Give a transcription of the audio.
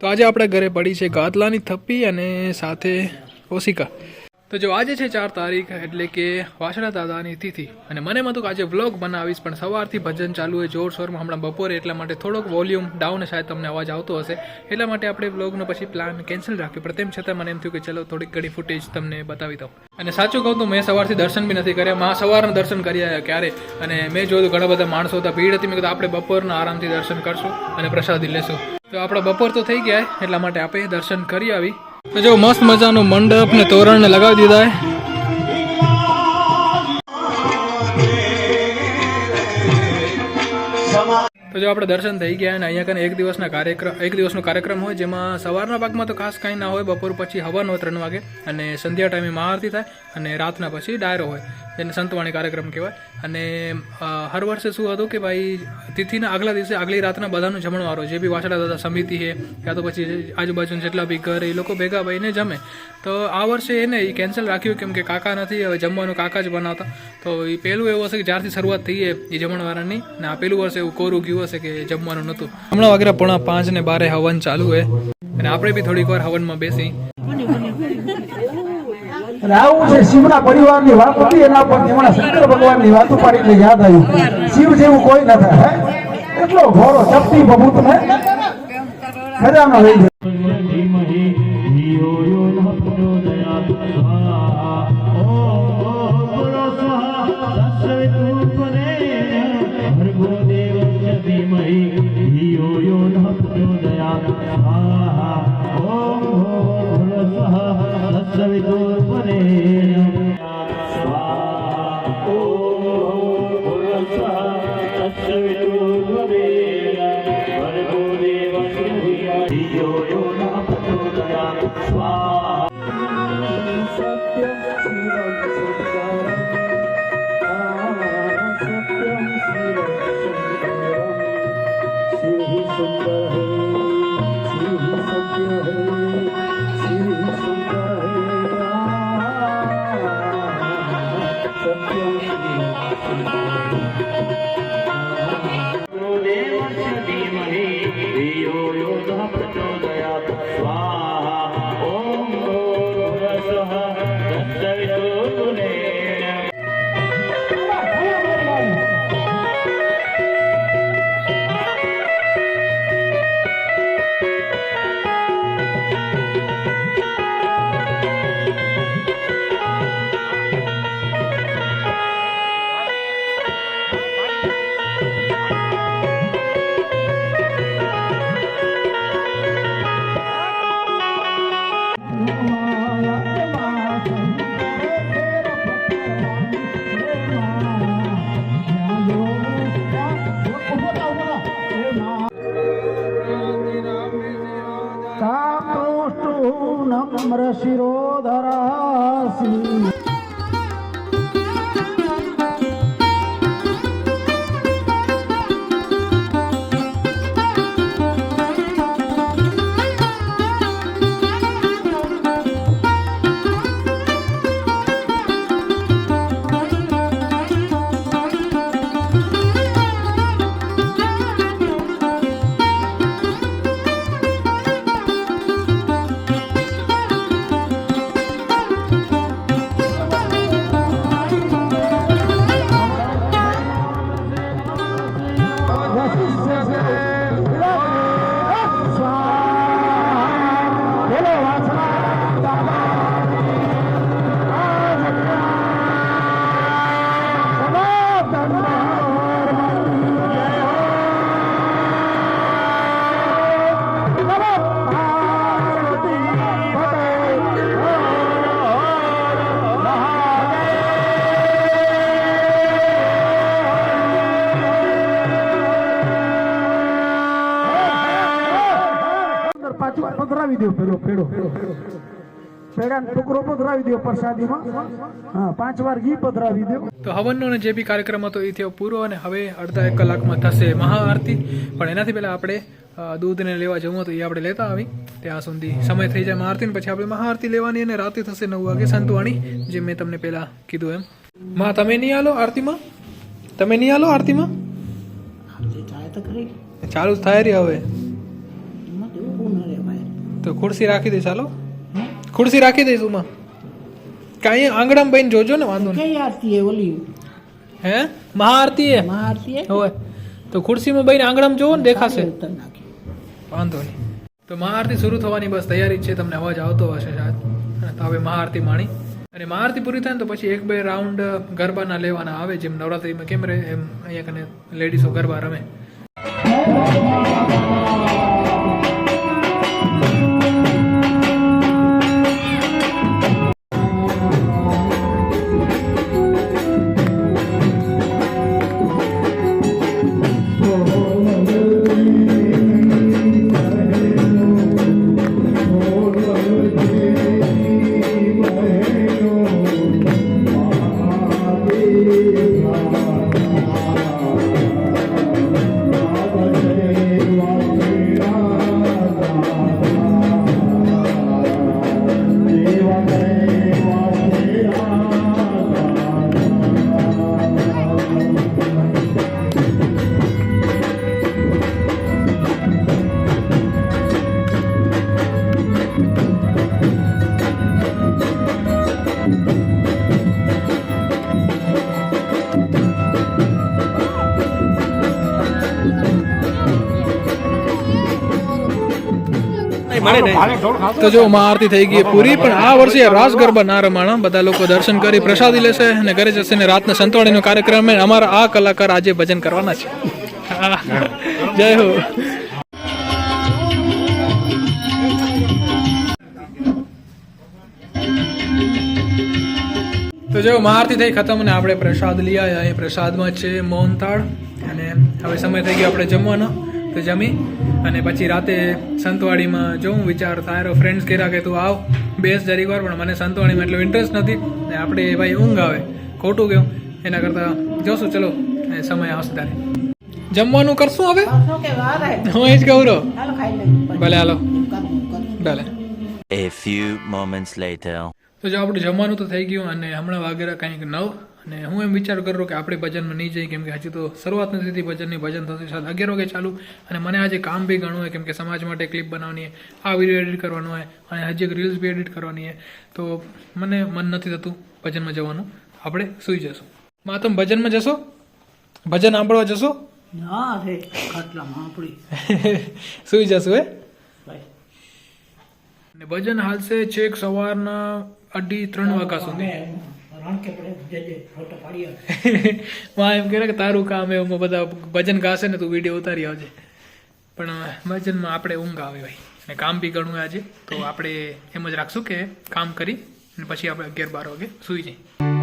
તો આજે આપણે ઘરે પડી છે ગાદલાની થપ્પી અને સાથે ઓશિકા. તો જો આજે છે ચાર તારીખ, એટલે કે વાસણા દાદાની તિથિ. અને મને મતું કે આજે વ્લોગ બનાવીશ, પણ સવારથી ભજન ચાલુ હોય જોરશોરમાં હમણાં બપોરે, એટલા માટે થોડોક વોલ્યુમ ડાઉન શાયદ તમને અવાજ આવતો હશે. એટલા માટે આપણે વ્લોગનો પછી પ્લાન કેન્સલ રાખ્યો. પણ તેમ છતાં મને એમ થયું કે ચલો, થોડીક ઘણી ફૂટેજ તમને બતાવી દઉં. અને સાચું કહું તો મેં સવારથી દર્શન બી નથી કર્યા. માં સવારના દર્શન કરી આવ્યા ક્યારે? અને મેં જોયું ઘણા બધા માણસો હતા, ભીડ હતી. મેં કીધું, આપણે બપોરના આરામથી દર્શન કરશું અને પ્રસાદી લેશું. તો આપણા બપોર તો થઈ ગયા, એટલા માટે આપણે દર્શન કરી આવી. જો મસ્ત મજાનો મંડપ ને તોરણ ને લગાવી દીધા તો જો આપણે દર્શન થઈ ગયા અને અહીંયા કને એક દિવસના કાર્યક્રમ, એક દિવસનો કાર્યક્રમ હોય જેમાં સવારના ભાગમાં તો ખાસ કાંઈ ના હોય, બપોર પછી હવન ત્રણ વાગે અને સંધ્યા ટાઈમે મહાઆરતી થાય અને રાતના પછી ડાયરો હોય. જેને સંતવાણી કાર્યક્રમ કહેવાય. અને હર વર્ષે શું હતું કે ભાઈ, તિથિના આગલા દિવસે, આગલી રાતના બધાનું જમણવારો જે બી વાછડા દાદા સમિતિ છે, યા તો પછી આજુબાજુ જેટલા બી ઘર એ લોકો ભેગા ભાઈને જમે. તો આ વર્ષે એને એ કેન્સલ રાખ્યું કેમ કે કાકા નથી, હવે જમવાનું કાકા જ બનાવતા. તો એ પહેલું એવું હશે કે જ્યારથી શરૂઆત થઈ એ જમણવારાની. ને આ પેલું વર્ષે એવું કોરું ગયું હશે કે જમવાનું નહોતું. હમણાં વાગે પોણા પાંચ ને બારે હવન ચાલુ હોય અને આપણે બી થોડીક વાર હવનમાં બેસી. અને આવું છે શિવના પરિવારની વાત હતી, એના પર તેમણે શંકર ભગવાનની વાતો ઉપાડી એટલે યાદ આવ્યું. શિવ જેવું કોઈ નથી થાય એટલો ઘોરો શક્તિ બબૂત ને ખજાનો લઈ ગયો. દયા ઓમ ભોળો સહ સવિતુ 岸边，希望就在。চিরধারাশী પધરાવી દો પેલો પેડો. પેડાનો ટુકડો પધરાવી દો પ્રસાદીમાં. હા પાંચ વાર ઘી પધરાવી દો તો હવનનો જે બી કાર્યક્રમ હતો એ થયો પૂરો અને હવે અડધા એક કલાકમાં થશે મહાઆરતી. પણ એનાથી પહેલાં આપણે દૂધને લેવા જવું હતું એ આપણે લેતા આવી. ત્યાં સુધી સમય થઈ જાય મહાઆરતી પછી આપણે મહાઆરતી લેવાની અને રાતે થશે નવ વાગે. સંતવાણી જે મેં તમને પહેલાં કીધું એમ. માં તમે નહીં આલો આરતીમાં? તમે નહીં આલો આરતીમાં? ચાલુ જ થાય રહી હવે. તો ખુરશી રાખી દઈશ ચાલો ખુરશી રાખી દઈશ ઉમાં. કાંઈ આંગણામાં બેન જોજો ને વાંધો નહીં. કઈ આરતી હે ઓલી? હે? મહાઆરતી એ મહાઆરતી હોય તો ખુરશીમાં બેન આંગણામાં જોવો ને દેખાશે. વાંધો નહીં. તો મહાઆરતી શરૂ થવાની બસ તૈયારી છે તમને અવાજ આવતો હશે શાયદ. તો હવે મહાઆરતી માણી. અને મહાઆરતી પૂરી થાય ને તો પછી એક બે રાઉન્ડ ગરબાના લેવાના આવે જેમ નવરાત્રિમાં કેમ રહે એમ અહીંયા કને લેડીઝો ગરબા રમે. you. તો જો મહાઆરતી થઈ ગઈ પૂરી પણ આ વર્ષે રાસ ગરબા ના રમાણા બધા લોકો દર્શન કરી પ્રસાદી લેશે અને ઘરે જશે ને રાતના સંતવાણીનો કાર્યક્રમ અમારા આ કલાકાર આજે ભજન કરવાના છે. જય હો. તો જો મહાઆરતી થઈ ખતમ અને આપણે પ્રસાદ લઈ આવ્યા અહીં પ્રસાદમાં છે મોહનતાળ અને હવે સમય થઈ ગયો આપણે જમવાનો. તો જમી અને પછી રાતે સંતવાડીમાં જોઉં વિચાર તારો ફ્રેન્ડ્સ કહેરા કે તું આવ બેસ જરીક વાર પણ મને સંતવાડીમાં એટલો ઇન્ટરેસ્ટ નથી. ને આપણે ભાઈ ઊંઘ આવે ખોટું ગયું એના કરતાં જોશું ચલો સમય આવશે ત્યારે જમવાનું કરશું હવે? પાછો કે વાર હે? એ જ કહું રહો હાલો ખાઈ લઈએ. ભલે હાલો. ભલે. A few moments later. તો જો આપણું જમવાનું તો થઈ ગયું અને હમણાં વાગેરા કંઈક નવ. અને હું એમ વિચાર કરું કે આપણે ભજનમાં નહીં જઈએ કેમ કે હજી તો શરૂઆત નથી થઈ ભજનની ભજન થશે સાત અગિયાર વાગે ચાલુ. અને મને આજે કામ બી ઘણું હોય કેમ કે સમાજ માટે ક્લિપ બનાવવાની આ વીડિયો એડિટ કરવાનો હોય અને હજી એક રીલ્સ બી એડિટ કરવાની હોય. તો મને મન નથી થતું ભજનમાં જવાનું. આપણે સૂઈ જશું. માતમ તમે ભજનમાં જશો? ભજન સાંભળવા જશો? ના રે ખાટલામાં આપણી સૂઈ જશું હે? ભજન હાલશે છેક સવારના અઢી ત્રણ વાગ્યા સુધી. માં એમ કહે કે તારું કામ એવું બધા ભજન ગાશે ને તું વીડિયો ઉતારી આવજે. પણ ભજનમાં આપણે ઊંઘ આવે ભાઈ. અને કામ બી ઘણું આજે. તો આપણે એમ જ રાખશું કે કામ કરી, અને પછી આપણે અગિયાર બાર વાગે સૂઈ જઈએ.